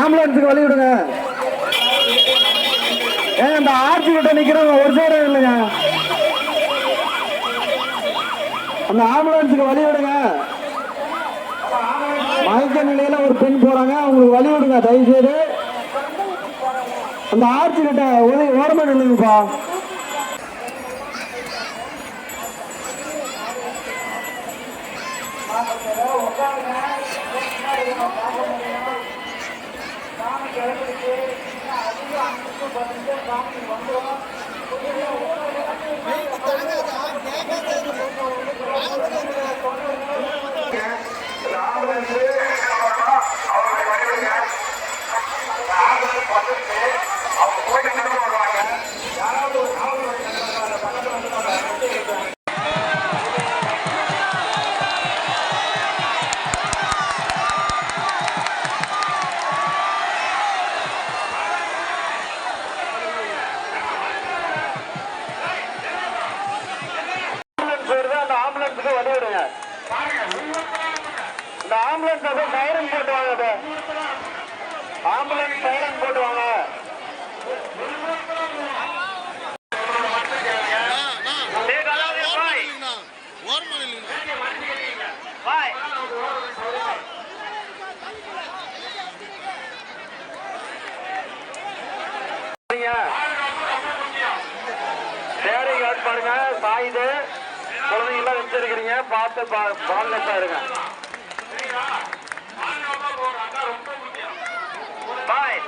ஆம்புலன்ஸுக்கு வழி விடுங்க. ஏன் அந்த ஆர்ச்சி கிட்ட நிக்கிறவங்க ஒரு சைடு இல்லைங்க. அந்த ஆம்புலன்ஸுக்கு வழி விடுங்க. மயக்க நிலையில ஒரு பெண் போறாங்க அவங்களுக்கு வழி விடுங்க தயவு செய்து அந்த ஆர்ச்சி கிட்ட ஒளி ஓரமா நில்லுங்கப்பா. Quần ống. இந்த ஆம்புலன்ஸ் அதை சைரன் போட்டு வாங்க ஆம்புலன்ஸ் சைரன் போட்டு வாங்க டேய், பாருங்க. சாயுது குழந்தைங்க வச்சிருக்கிறீங்க பார்த்து பாதுகாப்பா இருங்க? பாய்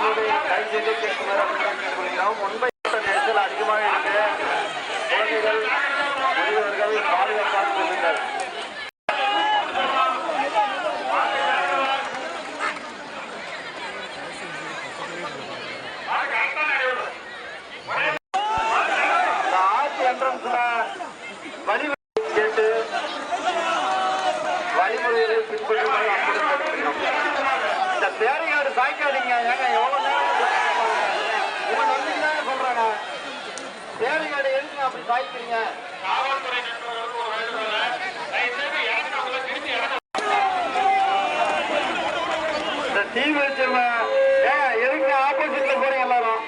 காவல்துறை கை செய்து கேட்குமாறு அன்புடன் கேட்டுக்கொள்கிறோம் நெரிசல் அதிகமாக குழந்தைகள் முதியவர்கள் பாதுகாப்பாக வழி நேரம் சாய்க்காதீங்க. ஏங்க எவ்வளோ நேரம் இவங்க நம்பிக்கைதாங்க சொல்றாங்க தேவையான எதுக்கு அப்படி சாய்க்கிறீங்க? காவல்துறை நண்பர்களுக்கு ஒரு வேண்டுகோள் தீ வச்சிருவேன் ஏன் எதுக்கு ஆப்போசிட்ல போறீங்க எல்லாரும்?